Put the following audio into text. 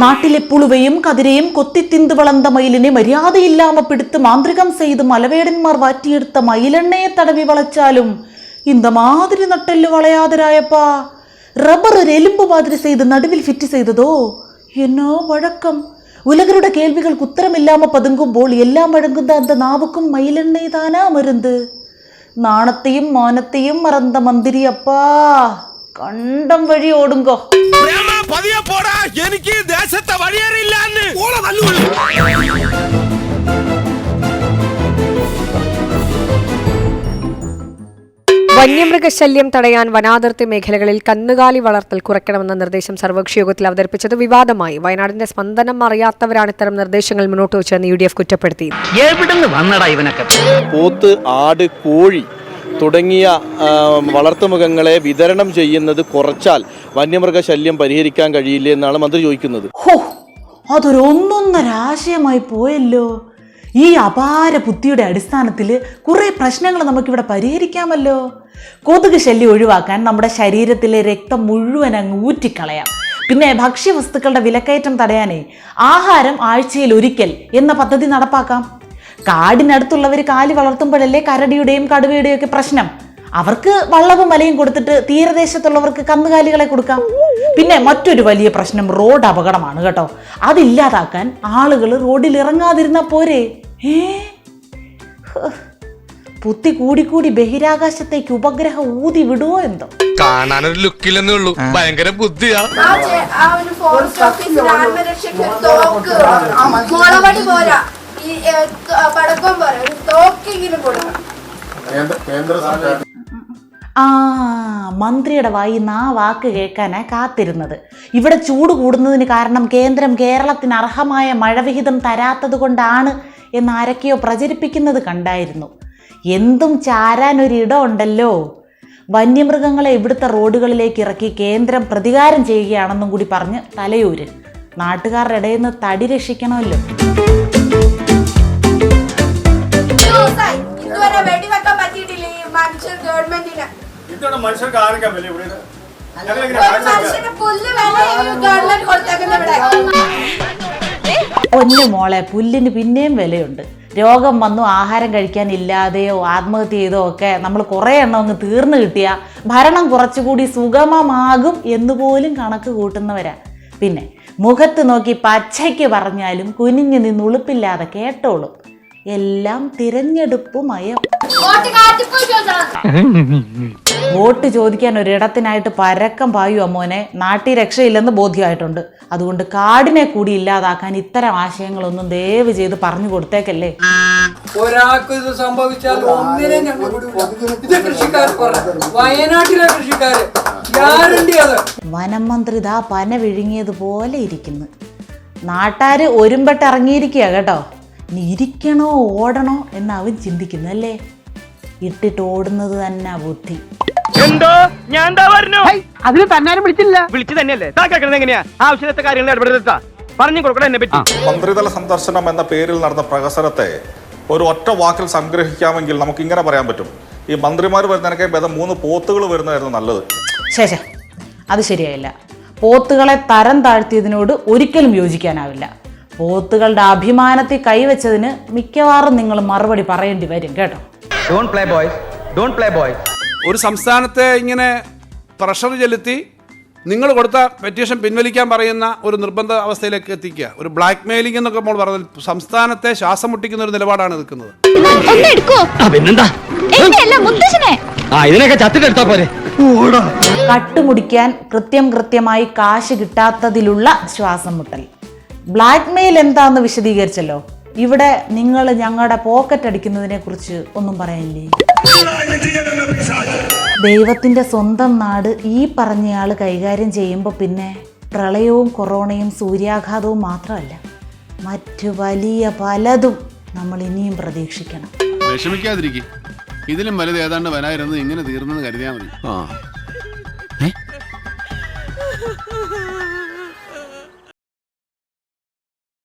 നാട്ടിലെ പുളുവയും കതിരയും കൊത്തിത്തിന്ത് വളർന്ന മയിലിനെ മര്യാദയില്ലാമ പിടുത്ത് മാന്ത്രികം ചെയ്ത് മലവേടന്മാർ വാറ്റിയെടുത്ത മയിലെണ്ണയെ തടവി വളച്ചാലും இந்த மாதிரி நட்டல்லு வளையாதராயப்பா റബ്ബർ ഒരു എലുമ്പ് മാതിരി ചെയ്ത് നടുവിൽ ഫിറ്റ് ചെയ്തതോ എന്നോ വഴക്കം ഉലകരുടെ കേൾവികൾക്ക് ഉത്തരമില്ലാമ പതുങ്കുമ്പോൾ എല്ലാം വഴങ്ങുന്ന അന്ത നാവുക്കും മയിലെണ്ണയിതാനാ മരുന്ന് നാണത്തെയും മാനത്തെയും മറന്ന മന്തിരി അപ്പാ കണ്ടം വഴി ഓടുങ്കോ? പ്രേമ പതിയെ പോടാ. എനിക്ക് ദേശത്തെ വഴിയറിയില്ല വന്യമൃഗശല്യം തടയാൻ വനാതിർത്തി മേഖലകളിൽ കന്നുകാലി വളർത്തൽ കുറയ്ക്കണമെന്ന നിർദ്ദേശം സർവകക്ഷി യോഗത്തിൽ അവതരിപ്പിച്ചത് വിവാദമായി. വയനാടിന്റെ സ്പന്ദനം അറിയാത്തവരാണ് ഇത്തരം നിർദ്ദേശങ്ങൾ മുന്നോട്ട് വെച്ചതെന്ന് യു ഡി എഫ് കുറ്റപ്പെടുത്തി. വന്നടാ ഇവനൊക്കെ? പോത്ത് ആട് കോഴി തുടങ്ങിയ വളർത്തുമൃഗങ്ങളെ വിതരണം ചെയ്യുന്നത് കുറച്ചാൽ വന്യമൃഗശല്യം പരിഹരിക്കാൻ കഴിയില്ല എന്നാണ് മന്ത്രി ചോദിക്കുന്നത്. ഹോ അതൊരു ഒന്നൊന്നര ആശയമായി പോയല്ലോ. ഈ അപാര ബുദ്ധിയുടെ അടിസ്ഥാനത്തിൽ കുറേ പ്രശ്നങ്ങൾ നമുക്കിവിടെ പരിഹരിക്കാമല്ലോ. കൊതുക് ശല്യം ഒഴിവാക്കാൻ നമ്മുടെ ശരീരത്തിലെ രക്തം മുഴുവൻ അങ്ങ് ഊറ്റിക്കളയാം. പിന്നെ ഭക്ഷ്യവസ്തുക്കളുടെ വിലക്കയറ്റം തടയാനേ ആഹാരം ആഴ്ചയിൽ ഒരിക്കൽ എന്ന പദ്ധതി നടപ്പാക്കാം. കാടിനടുത്തുള്ളവർ കാലി വളർത്തുമ്പോഴല്ലേ കരടിയുടെയും കടുവയുടെയും ഒക്കെ പ്രശ്നം. അവർക്ക് വള്ളവും വലയും കൊടുത്തിട്ട് തീരദേശത്തുള്ളവർക്ക് കന്നുകാലികളെ കൊടുക്കാം. പിന്നെ മറ്റൊരു വലിയ പ്രശ്നം റോഡ് അപകടമാണ് കേട്ടോ. അതില്ലാതാക്കാൻ ആളുകൾ റോഡിൽ ഇറങ്ങാതിരുന്നാ പോരെ? ഏ. പുത്തി കൂടിക്കൂടി ബഹിരാകാശത്തേക്ക് ഉപഗ്രഹം ഊതി വിടുവോ എന്തോ? കാണാനൊരു ലുക്കില്ലെന്നേ ഉള്ളൂ. ഭയങ്കര ബുദ്ധിയാ. ആ ഒരു ഫോറസ്റ്റ് ഓഫീസിൽ ആത്മരക്ഷയ്ക്ക് തോക്ക് മുളവടി പോരാ. ഈ പടക്കം ഒരു തോക്കെങ്കിലും കൊടുക്കണം ആ മന്ത്രിയുടെ വായിന്ന് ആ വാക്ക് കേൾക്കാനാ കാത്തിരുന്നത്. ഇവിടെ ചൂട് കൂടുന്നതിന് കാരണം കേന്ദ്രം കേരളത്തിന് അർഹമായ മഴവിഹിതം തരാത്തത് കൊണ്ടാണ് എന്ന് ആരൊക്കെയോ പ്രചരിപ്പിക്കുന്നത് കണ്ടായിരുന്നു. എന്തും ചാരാനൊരിടം ഉണ്ടല്ലോ. വന്യമൃഗങ്ങളെ ഇവിടുത്തെ റോഡുകളിലേക്ക് ഇറക്കി കേന്ദ്രം പ്രതികാരം ചെയ്യുകയാണെന്നും കൂടി പറഞ്ഞ് തലയൂര്. നാട്ടുകാരുടെ ഇടയിൽ നിന്ന് തടി രക്ഷിക്കണമല്ലോ. ഇതുവരെ വെടിവെക്കാൻ പറ്റിയിട്ടില്ല ഈ മനുഷ്യർ ഗവൺമെന്റിന്. ഇതോടെ മനുഷ്യർക്ക് ആർക്കാ വില ഇവിടെ? മനുഷ്യന് പുല്ല് വില ഈ ഗവൺമെന്റ് കൊടുത്തേക്കുന്ന ഇവിടെ. പൊന്നു മോളെ പുല്ലിന് പിന്നെയും വിലയുണ്ട്. രോഗം വന്നു ആഹാരം കഴിക്കാൻ ഇല്ലാതെയോ ആത്മഹത്യ ചെയ്തോ ഒക്കെ നമ്മൾ കുറേ എണ്ണം അങ്ങ് തീർന്നു കിട്ടിയ ഭരണം കുറച്ചുകൂടി സുഗമമാകും എന്നുപോലും കണക്ക് കൂട്ടുന്നവരാ. പിന്നെ മുഖത്ത് നോക്കി പച്ചയ്ക്ക് പറഞ്ഞാലും കുനിഞ്ഞു നിന്ന് ഉളുപ്പില്ലാതെ കേട്ടോളും. എല്ലാം തിരഞ്ഞെടുപ്പുമയം വോട്ട് ചോദിക്കാൻ ഒരിടത്തിനായിട്ട് പരക്കം പായു അമ്മോനെ നാട്ടിൽ രക്ഷയില്ലെന്ന് ബോധ്യമായിട്ടുണ്ട്. അതുകൊണ്ട് കാടിനെ കൂടി ഇല്ലാതാക്കാൻ ഇത്തരം ആശയങ്ങളൊന്നും ദയവ് ചെയ്ത് പറഞ്ഞു കൊടുത്തേക്കല്ലേ. ഒരാൾക്ക് ഇത് സംഭവിച്ചാൽ ഒന്നിനെ ഞങ്ങൾ വിടൂല. ഇത് കൃഷിക്കാർ വയനാട്ടിലെ കൃഷിക്കാര്. ഗ്യാരണ്ടി അത്. വനം മന്ത്രി ദാ പന വിഴുങ്ങിയതുപോലെ ഇരിക്കുന്നു. നാട്ടാര് ഒരുമ്പെട്ട് ഇറങ്ങിയിരിക്കുക കേട്ടോ. ഇനി ഇരിക്കണോ ഓടണോ എന്ന് അവൻ ചിന്തിക്കുന്നു അല്ലേ? ഇട്ടിട്ട് ഓടുന്നത് തന്നെ ബുദ്ധി. എന്തോ? ഞാൻ അതിന് തന്നാരും വിളിച്ചില്ല. വിളിച്ചു തന്നെയല്ലേ? താ കേൾക്കണത് എങ്ങനെയാ? ആവശ്യത്തെ കാര്യങ്ങൾ ഇടപെടുത്താ പറഞ്ഞു കൊടുക്കണം എന്നെ പറ്റി. മന്ത്രിതല സന്ദർശനം എന്ന പേരിൽ നടന്ന പ്രഹസനത്തെ ഒരു ഒറ്റ വാക്കിൽ സംഗ്രഹിക്കാമെങ്കിൽ നമുക്ക് ഇങ്ങനെ പറയാൻ പറ്റും. ഈ മന്ത്രിമാർ വരുന്നതിനൊക്കെ ഭേദം മൂന്ന് പോത്തുകൾ വരുന്നതായിരുന്നു നല്ലത്. ശേഷം അത് ശരിയായില്ല. പോത്തുകളെ തരം താഴ്ത്തിയതിനോട് ഒരിക്കലും യോജിക്കാനാവില്ല. പോത്തുകളുടെ അഭിമാനത്തിൽ കൈവച്ചതിന് മിക്കവാറും നിങ്ങൾ മറുപടി പറയേണ്ടി വരും കേട്ടോ. ഒരു സംസ്ഥാനത്തെ ഇങ്ങനെ പ്രഷർ ചെലുത്തി നിങ്ങൾ കൊടുത്ത പെറ്റീഷൻ പിൻവലിക്കാൻ പറയുന്ന ഒരു നിർബന്ധ അവസ്ഥയിലേക്ക് എത്തിക്കുക. ഒരു ബ്ലാക്ക് മെയിലിംഗ് എന്നൊക്കെ നമ്മൾ പറഞ്ഞത് സംസ്ഥാനത്തെ ശ്വാസം മുട്ടിക്കുന്ന ഒരു നിലപാടാണ് നിൽക്കുന്നത്. ഇതിനൊക്കെ ചത്തിട്ടെടുത്താ കട്ടുമുടിക്കാൻ കൃത്യം കൃത്യമായി കാശ് കിട്ടാത്തതിലുള്ള ശ്വാസം മുട്ടൽ. ബ്ലാക്ക് മെയിൽ എന്താന്ന് വിശദീകരിച്ചല്ലോ. ഇവിടെ നിങ്ങൾ ഞങ്ങളുടെ പോക്കറ്റ് അടിക്കുന്നതിനെ കുറിച്ച് ഒന്നും പറയാനില്ലേ ദൈവത്തിന്റെ സ്വന്തം നാട് ഈ പറഞ്ഞയാൾ കൈകാര്യം ചെയ്യുമ്പോൾ പിന്നെ പ്രളയവും കൊറോണയും സൂര്യാഘാതവും മാത്രമല്ല മറ്റു വലിയ പലതും നമ്മൾ ഇനിയും പ്രതീക്ഷിക്കണം. വിഷമിക്കാതിരിക്കും. ഇതിലും വലുത് ഏതാണ്ട് വരായിരുന്നു ഇങ്ങനെ തീർന്നെന്ന് കരുതിയാൽ മതി.